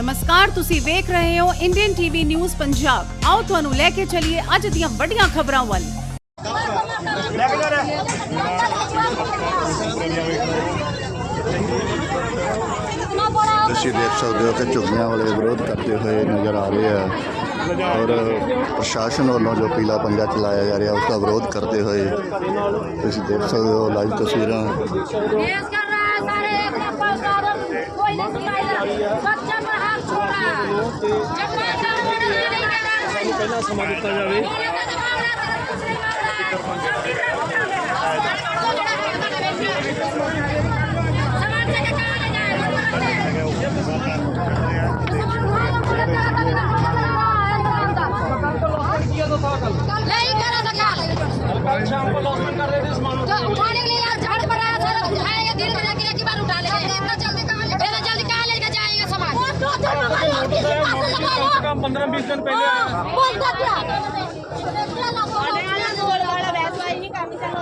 ਨਮਸਕਾਰ ਤੁਸੀਂ ਵੇਖ ਰਹੇ ਹੋ ਇੰਡੀਅਨ ਟੀਵੀ ਨਿਊਜ਼ ਪੰਜਾਬ ਆਓ ਤੁਹਾਨੂੰ ਲੈ ਕੇ ਚੱਲੀਏ ਅੱਜ ਦੀਆਂ ਵੱਡੀਆਂ ਖਬਰਾਂ ਵੱਲ। ਤੁਸੀਂ ਦੇਖ ਸਕਦੇ ਹੋ ਕਿ ਝੁੱਗੀਆਂ ਵਾਲੇ ਵਿਰੋਧ ਕਰਦੇ ਹੋਏ ਨਜ਼ਰ ਆ ਰਹੇ ਆ ਔਰ ਪ੍ਰਸ਼ਾਸਨ ਵੱਲੋਂ ਜੋ ਪੀਲਾ ਪੰਜਾ ਚਲਾਇਆ ਜਾ ਰਿਹਾ ਉਸ ਦਾ ਵਿਰੋਧ ਕਰਦੇ ਹੋਏ ਤੁਸੀਂ ਦੇਖ ਸਕਦੇ ਹੋ ਲਾਈਵ ਤਸਵੀਰਾਂ। ਕੋਈ ਨਹੀਂ ਸੁਣਾਇਆ रहा ਪਹਿਲਾਂ ਸਮਾਂ ਦਿੱਤਾ ਜਾਵੇ नहीं करा सका ਸ਼ਾਮ को लॉस कर देते समान तो उठाने के लिए यार झाड़ पर आया सारा आएगा दिन में जाके एक ही बार उठा लेंगे इतना जल्दी कहाँ ले इतना जल्दी कहाँ लेके जाएंगे सामान काम पंद्रह बीस दिन पहले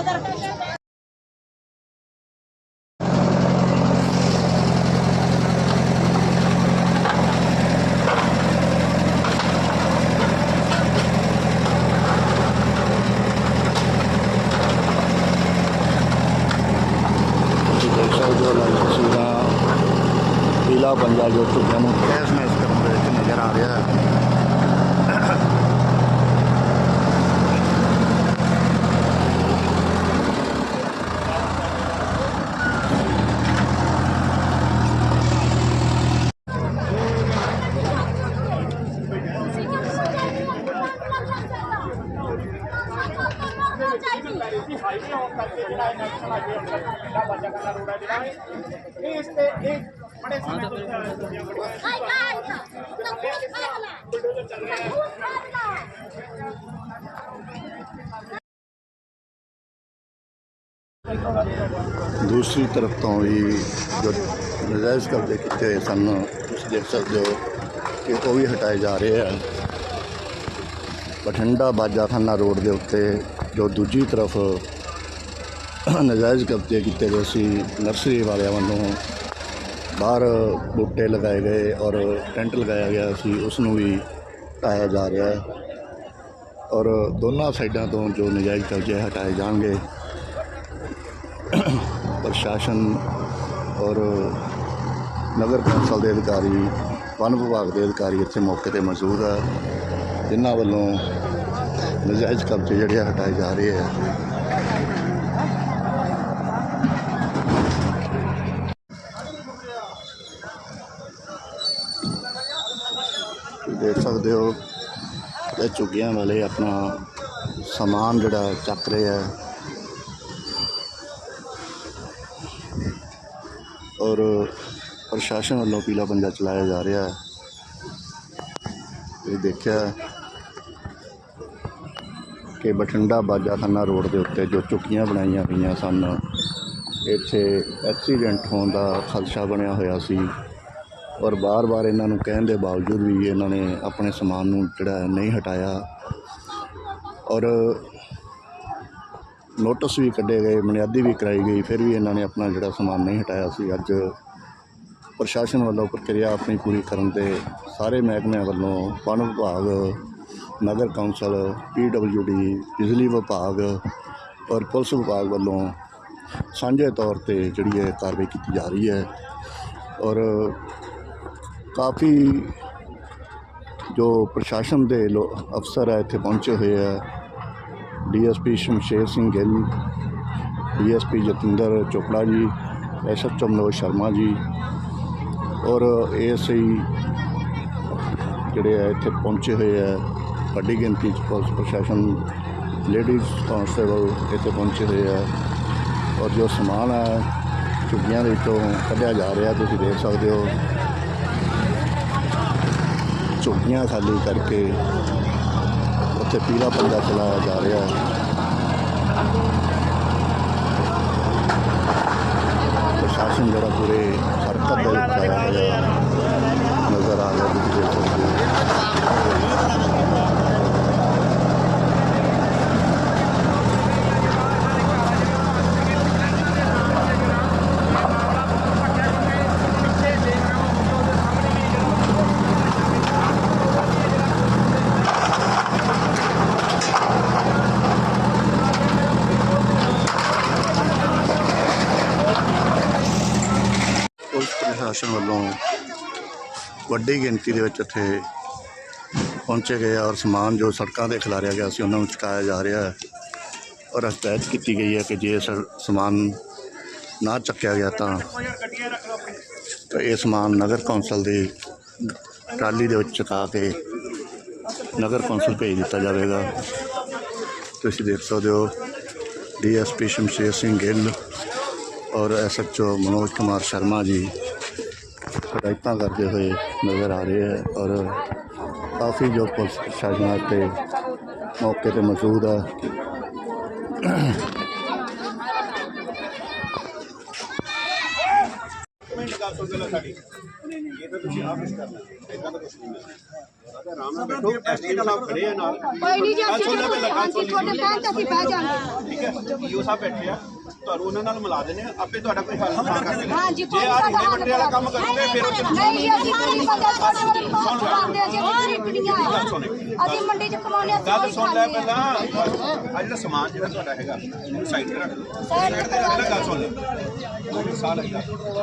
ਤੁਸੀਂ ਦੇਖ ਸਕਦੇ ਹੋ ਲਾਈਵ ਤਸਵੀਰਾਂ ਪੀਲਾ ਪੰਜਾ ਜੋ ਝੁੱਗੀਆਂ ਨੂੰ ਤਹਿਸ ਨਹਿਸ ਕਰਨ ਦੇ ਵਿੱਚ ਨਜ਼ਰ ਆ ਰਿਹਾ ਹੈ ਦੂਸਰੀ ਤਰਫ ਤੋਂ ਵੀ ਜੋ ਨਜਾਇਜ਼ ਕਬਜ਼ੇ ਕੀਤੇ ਹੋਏ ਸਨ ਤੁਸੀਂ ਦੇਖ ਸਕਦੇ ਹੋ ਕਿ ਉਹ ਵੀ ਹਟਾਏ ਜਾ ਰਹੇ ਆ ਬਠਿੰਡਾ ਬਾਜਾਖਾਨਾ ਰੋਡ ਦੇ ਉੱਤੇ ਜੋ ਦੂਜੀ ਤਰਫ ਨਜਾਇਜ਼ ਕਬਜ਼ੇ ਕੀਤੇ ਗਏ ਸੀ, ਨਰਸਰੀ ਵਾਲਿਆਂ ਵੱਲੋਂ ਬਾਹਰ ਬੂਟੇ ਲਗਾਏ ਗਏ ਔਰ ਟੈਂਟ ਲਗਾਇਆ ਗਿਆ ਸੀ, ਉਸ ਨੂੰ ਵੀ ਢਾਇਆ ਜਾ ਰਿਹਾ ਹੈ। ਔਰ ਦੋਨਾਂ ਸਾਈਡਾਂ ਤੋਂ ਜੋ ਨਜਾਇਜ਼ ਕਬਜ਼ੇ ਹਟਾਏ ਜਾਣਗੇ, ਪ੍ਰਸ਼ਾਸਨ ਔਰ ਨਗਰ ਕੌਂਸਲ ਦੇ ਅਧਿਕਾਰੀ ਵਨ ਵਿਭਾਗ ਦੇ ਅਧਿਕਾਰੀ ਇੱਥੇ ਮੌਕੇ ਤੇ ਮੌਜੂਦ ਆ ਜਿਨ੍ਹਾਂ ਵੱਲੋਂ ਨਜਾਇਜ਼ ਕਬਜ਼ੇ ਜਿਹੜੇ ਆ ਹਟਾਏ ਜਾ ਰਹੇ ਆ। ਤੁਸੀਂ ਦੇਖ ਸਕਦੇ ਹੋ, ਇਹ ਝੁੱਗੀਆਂ ਵਾਲੇ ਆਪਣਾ ਸਮਾਨ ਜਿਹੜਾ ਚੱਕ ਰਹੇ ਆ। ਔਰ ਪ੍ਰਸ਼ਾਸਨ ਵੱਲੋਂ ਪੀਲਾ ਪੰਜਾ ਚਲਾਇਆ ਜਾ ਰਿਹਾ। ਹੈ ਇਹ ਦੇਖਿਆ ਕਿ ਬਠਿੰਡਾ ਬਾਜਾਖਾਨਾ ਰੋਡ ਦੇ ਉੱਤੇ ਜੋ ਚੁੱਕੀਆਂ ਬਣਾਈਆਂ ਗਈਆਂ ਸਨ, ਇੱਥੇ ਐਕਸੀਡੈਂਟ ਹੋਣ ਦਾ ਖਦਸ਼ਾ ਬਣਿਆ ਹੋਇਆ ਸੀ ਔਰ ਬਾਰ-ਬਾਰ ਇਹਨਾਂ ਨੂੰ ਕਹਿਣ ਦੇ ਬਾਵਜੂਦ ਵੀ ਇਹਨਾਂ ਨੇ ਆਪਣੇ ਸਮਾਨ ਨੂੰ ਜਿਹੜਾ ਨਹੀਂ ਹਟਾਇਆ ਔਰ ਨੋਟਿਸ ਵੀ ਕੱਢੇ ਗਏ ਬੁਨਿਆਦੀ ਵੀ ਕਰਾਈ ਗਈ, ਫਿਰ ਵੀ ਇਹਨਾਂ ਨੇ ਆਪਣਾ ਜਿਹੜਾ ਸਮਾਨ ਨਹੀਂ ਹਟਾਇਆ ਸੀ। ਅੱਜ ਪ੍ਰਸ਼ਾਸਨ ਵੱਲੋਂ ਪ੍ਰਕਿਰਿਆ ਆਪਣੀ ਪੂਰੀ ਕਰਨ ਤੇ ਸਾਰੇ ਮਹਿਕਮਿਆਂ ਵੱਲੋਂ ਵਣ ਵਿਭਾਗ ਨਗਰ ਕੌਂਸਲ ਡੀ, ਬਿਜਲੀ ਵਿਭਾਗ ਔਰ ਪੁਲਿਸ ਵਿਭਾਗ ਵੱਲੋਂ ਸਾਂਝੇ ਤੌਰ ਤੇ ਜਿਹੜੀ ਇਹ ਕਾਰਵਾਈ ਕੀਤੀ ਜਾ ਰਹੀ ਹੈ ਔਰ ਕਾਫੀ ਜੋ ਪ੍ਰਸ਼ਾਸਨ ਦੇ ਲੋ, ਅਫਸਰ ਹੈ ਇੱਥੇ ਪਹੁੰਚੇ ਹੋਏ ਹੈ DSP Shamsher Singh Gill DSP Jatinder Chopra ji SHO Manoj Sharma ji ਔਰ ਏਐਸਆਈ ਜਿਹੜੇ ਆ ਇੱਥੇ ਪਹੁੰਚੇ ਹੋਏ ਆ। ਵੱਡੀ ਗਿਣਤੀ 'ਚ ਪੁਲਿਸ ਪ੍ਰਸ਼ਾਸਨ ਲੇਡੀਜ਼ ਕਾਂਸਟੇਬਲ ਇੱਥੇ ਪਹੁੰਚੇ ਹੋਏ ਆ। ਔਰ ਜੋ ਸਮਾਨ ਹੈ ਝੁੱਗੀਆਂ ਦੇ ਵਿੱਚੋਂ ਕੱਢਿਆ ਜਾ ਰਿਹਾ, ਤੁਸੀਂ ਦੇਖ ਸਕਦੇ ਹੋ। ਝੁੱਗੀਆਂ ਖਾਲੀ ਕਰਕੇ ਉੱਥੇ ਪੀਲਾ ਪੰਜਾ ਚਲਾਇਆ ਜਾ ਰਿਹਾ। ਪ੍ਰਸ਼ਾਸਨ ਜਿਹੜਾ ਪੂਰੇ ਹਰਕਤ ਦੇ ਵਿੱਚ ਆਇਆ ਹੋਇਆ ਨਜ਼ਰ ਆ ਰਿਹਾ ਤੁਸੀਂ ਦੇਖ ਸਕਦੇ ਹੋ ਪ੍ਰਸ਼ਾਸਨ ਵੱਲੋਂ ਵੱਡੀ ਗਿਣਤੀ ਦੇ ਵਿੱਚ ਇੱਥੇ ਪਹੁੰਚੇ ਗਏ ਔਰ ਸਮਾਨ ਜੋ ਸੜਕਾਂ ਤੇ ਖਿਲਾਰਿਆ ਗਿਆ ਸੀ, ਉਹਨਾਂ ਨੂੰ ਚੁਕਾਇਆ ਜਾ ਰਿਹਾ ਹੈ। ਔਰ ਹਦਾਇਤ ਕੀਤੀ ਗਈ ਹੈ ਕਿ ਜੇ ਸ- ਸਮਾਨ ਨਾ ਚੱਕਿਆ ਗਿਆ ਤਾਂ ਤਾਂ ਇਹ ਸਮਾਨ ਨਗਰ ਕੌਂਸਲ ਦੀ ਟਰਾਲੀ ਦੇ ਵਿੱਚ ਚੁਕਾ ਕੇ ਨਗਰ ਕੌਂਸਲ ਭੇਜ ਦਿੱਤਾ ਜਾਵੇਗਾ। ਤੁਸੀਂ ਦੇਖ ਸਕਦੇ ਹੋ ਡੀਐਸਪੀ ਸ਼ਮਸ਼ੇਰ ਸਿੰਘ ਗਿੱਲ ਔਰ ਐਸਐਚਓ ਮਨੋਜ ਕੁਮਾਰ ਸ਼ਰਮਾ ਜੀ ਹਦਾਇਤਾਂ ਕਰਦੇ ਹੋਏ ਨਜ਼ਰ ਆ ਰਹੇ ਹੈ ਔਰ ਕਾਫੀ ਜੋ ਪੁਲਿਸ ਪ੍ਰਸ਼ਾਸਨ ਤੇ ਮੌਕੇ ਤੇ ਮੌਜੂਦ ਹੈ ਕੋਈ ਨਹੀਂ ਜੀ ਅਸੀਂ ਹਾਂਜੀ ਤੁਹਾਡੇ ਕਹਿਣ ਤੇ ਅਸੀਂ ਬਹਿ ਜਾਵਾਂਗੇ ਠੀਕ ਹੈ ਈਓ ਸਾਹਿਬ ਬੈਠੇ ਆ ਤੁਹਾਨੂੰ ਉਹਨਾਂ ਨਾਲ ਮਿਲਾ ਦਿੰਦੇ ਆ ਆਪੇ ਤੁਹਾਡਾ ਕੋਈ ਹੱਲ ਨਾ ਕਰ ਦੇਣਗੇ। ਹਾਂਜੀ ਜੇ ਆ ਢੂੰਡੇ ਵੱਡੇ ਵਾਲਾ ਕੰਮ ਕਰੋਗੇ ਫਿਰ ਉਹ ਨਹੀਂ ਜੀ ਅਸੀਂ ਜੀ ਅਸੀਂ ਮੰਡੀ ਚ ਕਮਾਉਂਦੇ ਆ ਗੱਲ ਸੁਣ ਲੈ ਪਹਿਲਾਂ ਆ। ਜਿਹੜਾ ਸਮਾਨ ਜਿਹੜਾ ਤੁਹਾਡਾ ਹੈਗਾ ਉਹਨੂੰ ਸਾਈਡ ਤੇ ਰੱਖ ਦਿਓ। ਸਾਈਡ ਤੇ ਪਹਿਲਾਂ ਗੱਲ ਸੁਣ ਲੈ। ਸਾਲ ਹੈਗਾ।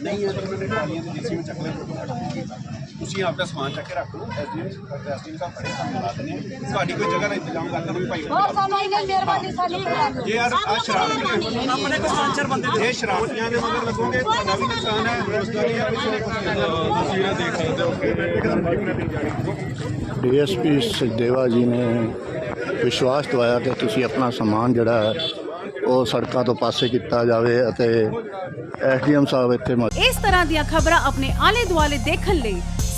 ਨਹੀਂ ਹੈ ਪਰ ਮੈਂ ਟਰਾਲੀਆਂ ਤੇ ਜੀਸੀ ਵਿੱਚ ਚੱਕ ਲੈ ਤੁਸੀਂ ਆਪਦਾ ਸਮਾਨ ਚੱਕ ਕੇ ਰੱਖ ਲਓ ਐਸਡੀਐਮ ਐਸਡੀਐਮ ਸਾਹਿਬ ਖੜੇ ਸਾਨੂੰ ਮਿਲਾ ਦਿੰਦੇ ਆ ਤੁਹਾਡੀ ਕੋਈ ਜਗ੍ਹਾ ਦਾ ਇੰਤਜ਼ਾਮ ਕਰ ਵੀ ਭਾਈ ਹੋਰ ਸਾਨੂੰ ਇਹਨੇ ਮਿਹਰਬਾਨੀ ਸਾਡੀ ਜੇ ਯਾਰ ਆ ਸ਼ਰਾਰਤੀਆਂ ਆਪਣੇ ਕੋ ਸਪਾਂਸਰ ਬੰਦੇ ਜੇ ਸ਼ਰਾਰਤੀਆਂ ਦੇ ਮਗਰ ਲੱਗੋਗੇ ਤੁਹਾਡਾ ਵੀ ਨੁਕਸਾਨ ਹੈ ਰੋਜ਼ਗਾਰੀ ਹੈ ਪਿੱਛੇ ਤੁਸੀਂ ਇਹ ਦੇਖ ਸਕਦੇ ਹੋ ਡੀਐਸਪੀ ਸਚਦੇਵਾ ਜੀ ਨੇ ਵਿਸ਼ਵਾਸ ਦਿਵਾਇਆ ਕਿ ਤੁਸੀਂ ਆਪਣਾ ਸਮਾਨ ਜਿਹੜਾ ਹੈ ਉਹ ਸੜਕਾਂ ਤੋਂ ਪਾਸੇ ਕੀਤਾ ਜਾਵੇ ਅਤੇ ਐਸਡੀਐਮ ਸਾਹਿਬ ਇੱਥੇ ਮੌਜੂਦ ਇਸ ਤਰ੍ਹਾਂ ਦੀਆਂ ਖਬਰਾਂ ਆਪਣੇ ਆਲੇ ਦੁਆਲੇ ਦੇਖਣ ਲਈ